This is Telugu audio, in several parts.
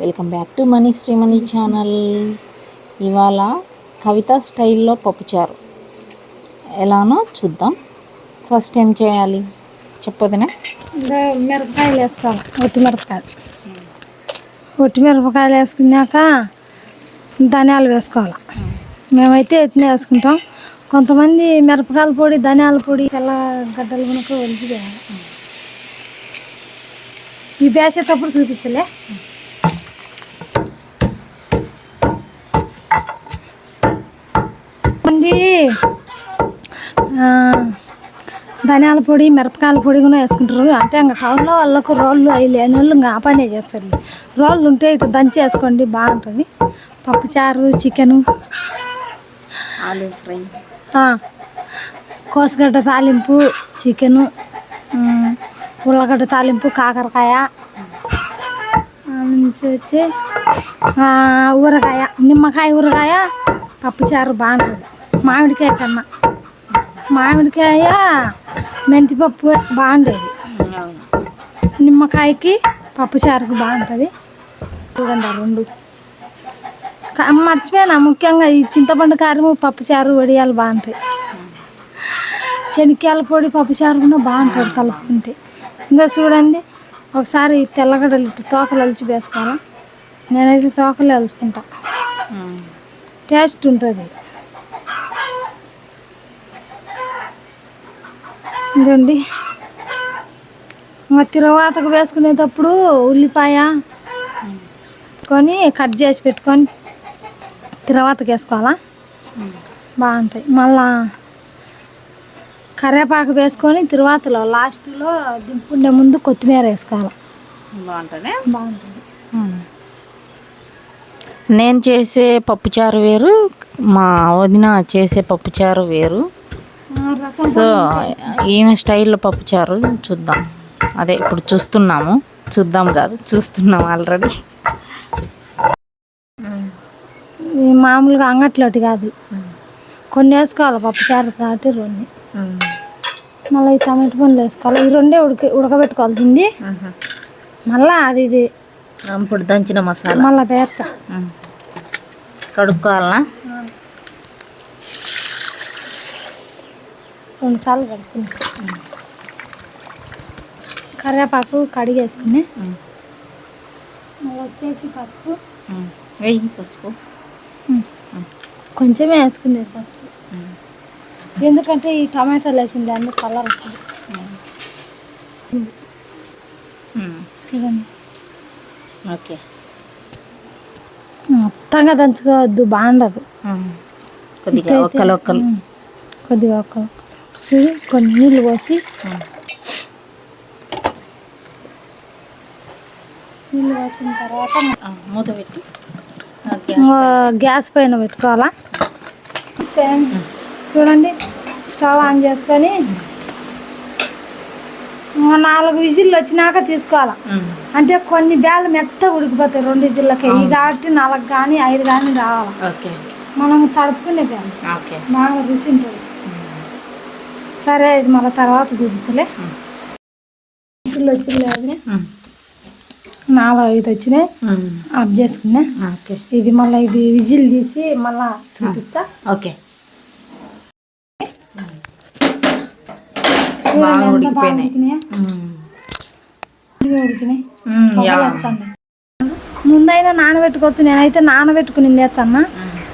Welcome back to Mani Srimani channel. ఇవాళ కవిత స్టైల్లో పప్పుచారు ఎలానో చూద్దాం. ఫస్ట్ ఏం చేయాలి? చెప్పొదినా ఇంకా మిరపకాయలు వేసుకోవాలి. ఒట్టి మిరపకాయలు. ఒట్టి మిరపకాయలు వేసుకున్నాక ధనియాలు వేసుకోవాలి. మేమైతే ఎట్నే వేసుకుంటాం. కొంతమంది మిరపకాయల పొడి ధనియాల పొడి తెల్ల గడ్డలు కనుక ఒలిచి చేయాలి ఈ వేసేటప్పుడు చూపించలే. ఆ, ధనియాల పొడి మిరపకాయల పొడి కూడా వేసుకుంటారు. అంటే ఇంకా టౌన్లో వాళ్ళకు రోళ్ళు అవి లేని వాళ్ళు ఇంకా ఆ పనే చేస్తారు. రోళ్ళు ఉంటే ఇటు దంచి వేసుకోండి బాగుంటుంది. పప్పుచారు చికెను ఆలూ ఫ్రై కోసగడ్డ తాలింపు చికెను ఉల్లగడ్డ తాలింపు కాకరకాయ. నుంచి వచ్చి ఊరగాయ నిమ్మకాయ ఊరగాయ పప్పుచారు బాగుంటుంది. మామిడికాయ కన్నా. మామిడికాయ మెంతిపప్పు బాగుండేది. నిమ్మకాయకి పప్పుచారుకు బాగుంటుంది. చూడండి రెండు. మర్చిపోయినా? ముఖ్యంగా ఈ చింతపండు కారము పప్పుచారు వడియాలు బాగుంటాయి. శనక్కాయల పొడి పప్పుచారు కూడా బాగుంటుంది కలుపుకుంటే. ఇంకా చూడండి ఒకసారి తెల్లగడ్డలు ఇట్టు తోకలు అలిచి వేసుకోవాలా? నేనైతే తోకలే అలుచుకుంటా. టేస్ట్ ఉంటుంది. ఇదండి ఇంకా తిరువాతకు వేసుకునేటప్పుడు ఉల్లిపాయ కొని కట్ చేసి పెట్టుకొని తిరువాతకు వేసుకోవాలా? బాగుంటాయి. మళ్ళా కరివేపాకు వేసుకొని తిరువాతలో లాస్ట్లో దింపుండే ముందు కొత్తిమీర వేసుకోవాలి? బాగుంటుంది? బాగుంటుంది. నేను చేసే పప్పుచారు వేరు మా వదిన చేసే పప్పుచారు వేరు. సో ఈమె స్టైల్లో పప్పుచారు చూద్దాం. అదే ఇప్పుడు చూస్తున్నాము. చూద్దాం కాదు చూస్తున్నాం ఆల్రెడీ మామూలుగా అంగట్లోటి కాదు. కొన్ని వేసుకోవాలి పప్పుచారు కాబట్టి రెండు. మళ్ళీ ఈ టమాటా పండ్లు వేసుకోవాలి. ఈ రెండే ఉడక ఉడకబెట్టుకోవాల్సింది మళ్ళీ అది ఇది. ఇప్పుడు దంచిన మసాలా. మళ్ళీ పేర్చ కడుక్కోవాలనా? రెండు సార్లు కడుక్కుని కరివేపాకు కడిగేసుకుని మళ్ళీ వచ్చేసి పసుపు. వెయ్యి పసుపు. కొంచెమే వేసుకునేది పసుపు. ఎందుకంటే ఈ టమాటాలు వేసింది అందుకు కలర్ వచ్చింది. చూడండి. ఓకే. మొత్తంగా దంచుకోవద్దు బాగుండదు. కొద్దిగా ఒక్కలు ఒక్కలు. కొద్దిగా ఒక్క చూడు కొన్ని నీళ్ళు పోసి నీళ్ళు పోసిన తర్వాత మూత పెట్టి గ్యాస్ పైన పెట్టుకోవాలా? చూడండి స్టవ్ ఆన్ చేసుకొని నాలుగు విజిల్లు వచ్చినాక తీసుకోవాలా. అంటే కొన్ని బ్యాలు మెత్తగా ఉడికిపోతాయి రెండు విజిల్లకి. ఇవి కాబట్టి నాలుగు కానీ ఐదు కానీ రావాలి. ఓకే. మనం తడుపుకునే బ్యాలు ఓకే. బాగా రుచి ఉంటుంది. సరే ఇది మళ్ళీ తర్వాత చూపించలే. విజిల్లు వచ్చినాయి నాలుగు ఐదు వచ్చినాయి. ఆఫ్ చేసుకున్నా. ఓకే. ఇది మళ్ళీ ఇది విజిల్ తీసి మళ్ళా చూపిస్తా. ఓకే. బాగా ఉడికిపోయినాయి. ముందైనా నానబెట్టుకోవచ్చు. నేనైతే నానబెట్టుకుని తెచ్చన్న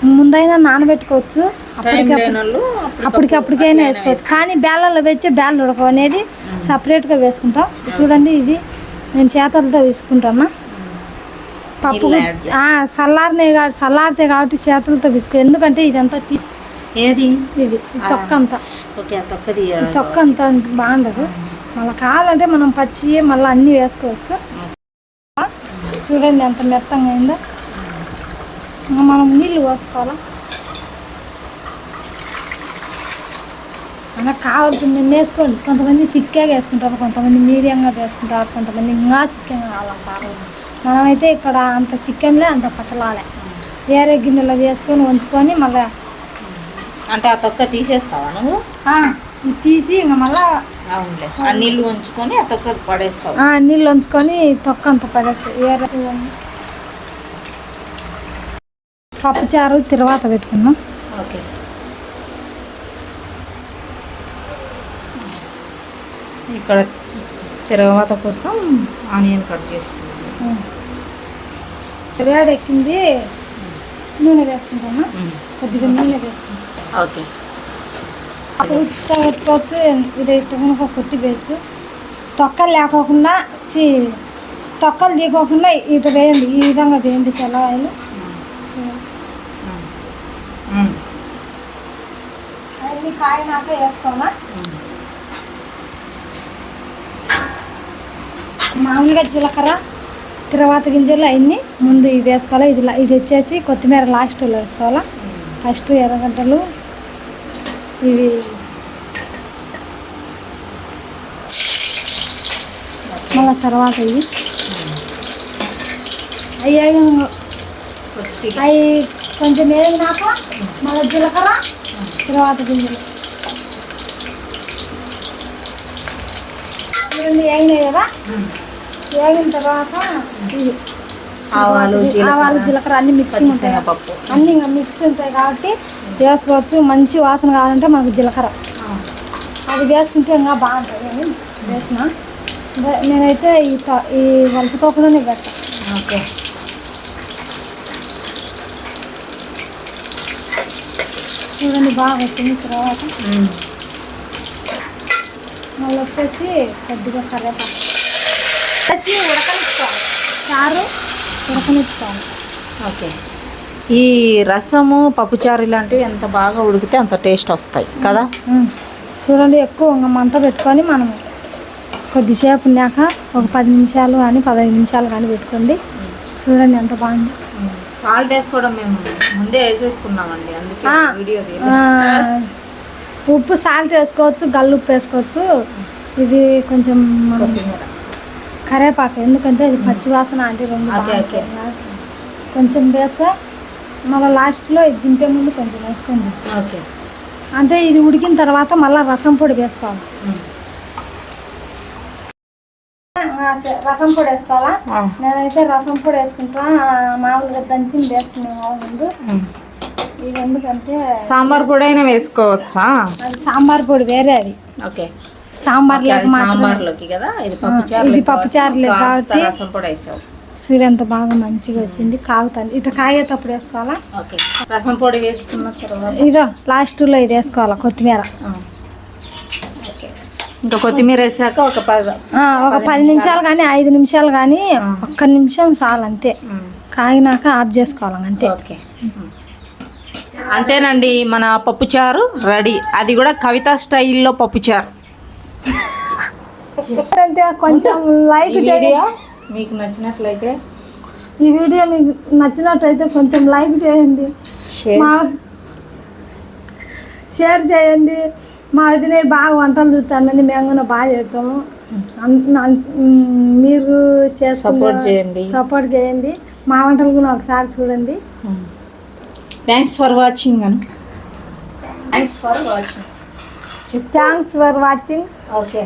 ముందైనా నానబెట్టుకోవచ్చు. అప్పటికప్పుడు అప్పటికప్పటికైనా వేసుకోవచ్చు. కానీ బేళ్ళలో వచ్చే బేళ్ళు ఉడకవు అనేది సపరేట్గా వేసుకుంటాం. చూడండి ఇది నేను చేతలతో వేసుకుంటాను పప్పు చల్లారినే కాబట్టి చల్లారితే కాబట్టి చేతులతో విసుకో. ఎందుకంటే ఇదంతా ఏది? ఇది తొక్క అంతా తొక్క అంతా బాగుండదు. మళ్ళీ కావాలంటే మనం పచ్చి మళ్ళీ అన్నీ వేసుకోవచ్చు. చూడండి ఎంత మెత్తంగా అయిందో. మనం నీళ్ళు పోసుకోవాలా? అలా కావాల్సింది వేసుకోండి. కొంతమంది చిక్కగా వేసుకుంటారు కొంతమంది మీడియంగా వేసుకుంటారు కొంతమంది ఇంకా చికెన్ కావాలంటారు. మనమైతే ఇక్కడ అంత చికెన్లే అంత పతలాలే. వేరే గిన్నెలో వేసుకొని ఉంచుకొని మళ్ళీ అంటే ఆ తొక్క తీసేస్తావా నువ్వు? తీసి ఇంకా మళ్ళీ అవునులే. ఆ నీళ్ళు ఉంచుకొని ఆ తొక్క పడేస్తావు. నీళ్ళు ఉంచుకొని తొక్క అంత పడచ్చు వేరే పప్పుచారు తిరువాత పెట్టుకున్నాం ఓకే. ఇక్కడ తిరగవాత కోసం ఆనియన్ కట్ చేసుకున్నాను. వేడి ఎక్కింది. నూనె వేసుకుంటాను? కొద్దిగా నూనె వేసుకుంటాం. ఓకే. పెట్టుకోవచ్చు ఇది ఇట్టుకుని కొట్టి వేయచ్చు తొక్కలు లేకోకుండా చి తొక్కలు తీయకోకుండా ఇటు వేయండి. ఈ విధంగా వేయండి తెల్లవాయలు. అవన్నీ కాయినాక వేసుకోవాలా మామూలుగా జీలకర్ర తర్వాత గింజలు అవన్నీ ముందు ఇవి వేసుకోవాలి? ఇది ఇది వచ్చేసి కొత్తిమీర లాస్ట్లో వేసుకోవాలా? ఫస్ట్ ఎర్రగడ్డలు ఇవి మళ్ళీ తర్వాత ఇవి. అవి అవి కొంచెం వేగినాక మళ్ళీ జీలకర్ర తర్వాత గింజలు. ఇవన్నీ వేగినాయి కదా? వేగిన తర్వాత ఆవాలు ఆవాలు జీలకర్ర అన్ని మిక్సింగ్ ఉంటాయి. పప్పు అన్నీ ఇంకా మిక్స్ ఉంటాయి కాబట్టి వేసుకోవచ్చు. మంచి వాసన కావాలంటే మనకు జీలకర్ర. అది వేసుకుంటే ఇంకా బాగుంటుంది. అని వేసిన? నేనైతే ఈ ఈ వలసకోకుండానే పెడతాను ఓకే. చూడండి బాగా వచ్చింది తర్వాత మళ్ళీ వచ్చేసి కొద్దిగా కరివేపాకు. వచ్చి ఉడకనిచ్చుకోవాలి చారు ఉడకనిచ్చుకోవాలి ఓకే. ఈ రసము పప్పుచారు ఇలాంటివి ఎంత బాగా ఉడికితే అంత టేస్ట్ వస్తాయి కదా. చూడండి ఎక్కువ మంట పెట్టుకొని మనం కొద్దిసేపు ఉన్నాక ఒక పది నిమిషాలు కానీ పదహైదు నిమిషాలు కానీ పెట్టుకోండి. చూడండి ఎంత బాగుంది. సాల్ట్ వేసుకోవడం మేము ముందే వేసేసుకున్నామండి అందుకే. వీడియో ఉప్పు సాల్ట్ వేసుకోవచ్చు గల్లు ఉప్పు వేసుకోవచ్చు. ఇది కొంచెం కరేపాకు ఎందుకంటే ఇది పచ్చి వాసన అంటే రెండు. కొంచెం వేస్తా మళ్ళీ లాస్ట్లో ఇది దింపే ముందు కొంచెం వేసుకోండి ఓకే. అంటే ఇది ఉడికిన తర్వాత మళ్ళీ రసం పొడి వేసుకోవాలి. సరే, రసం పొడి వేసుకోవాలా? నేనైతే రసం పొడి వేసుకుంటా. మామూలుగా దంచి వేసుకునే ముందు ఇది ఎందుకంటే సాంబార్ పొడి అయినా వేసుకోవచ్చా? అది సాంబార్ పొడి వేరే అది. ఓకే. సాంబార్ సాంబార్లోకి కదా? ఇది పప్పుచారు ఇది పప్పుచారులే కాబట్టి రసం పొడి వేసావు. సూర్య ఎంత బాగా మంచిగా వచ్చింది. కాగుతుంది. ఇట్లా కాగేటప్పుడు వేసుకోవాలా? ఓకే రసం పొడి వేసుకున్న తర్వాత ఇదో లాస్ట్లో ఇది వేసుకోవాలా కొత్తిమీర? ఆ. ఓకే. ఇంకా కొత్తిమీర వేసాక ఒక పది ఆ, ఒక పది నిమిషాలు. కానీ ఐదు నిమిషాలు కానీ ఒక్క నిమిషం చాలు అంతే. కాగినాక ఆఫ్ చేసుకోవాలి అంతే. ఓకే. అంతేనండి మన పప్పుచారు రెడీ. అది కూడా కవిత స్టైల్లో పప్పుచారు అంటే కొంచెం లైక్ చేయండి. మీకు నచ్చినట్లయితే ఈ వీడియో మీకు నచ్చినట్టయితే కొంచెం లైక్ చేయండి. మా షేర్ చేయండి. మా వదిన బాగా వంటలు చూస్తానని మేము కూడా బాగా చేస్తాము. మీరు Support చేయండి. సపోర్ట్ చేయండి. మా వంటలు కూడా ఒకసారి చూడండి. Thanks for watching Anu thanks for watching thanks for watching okay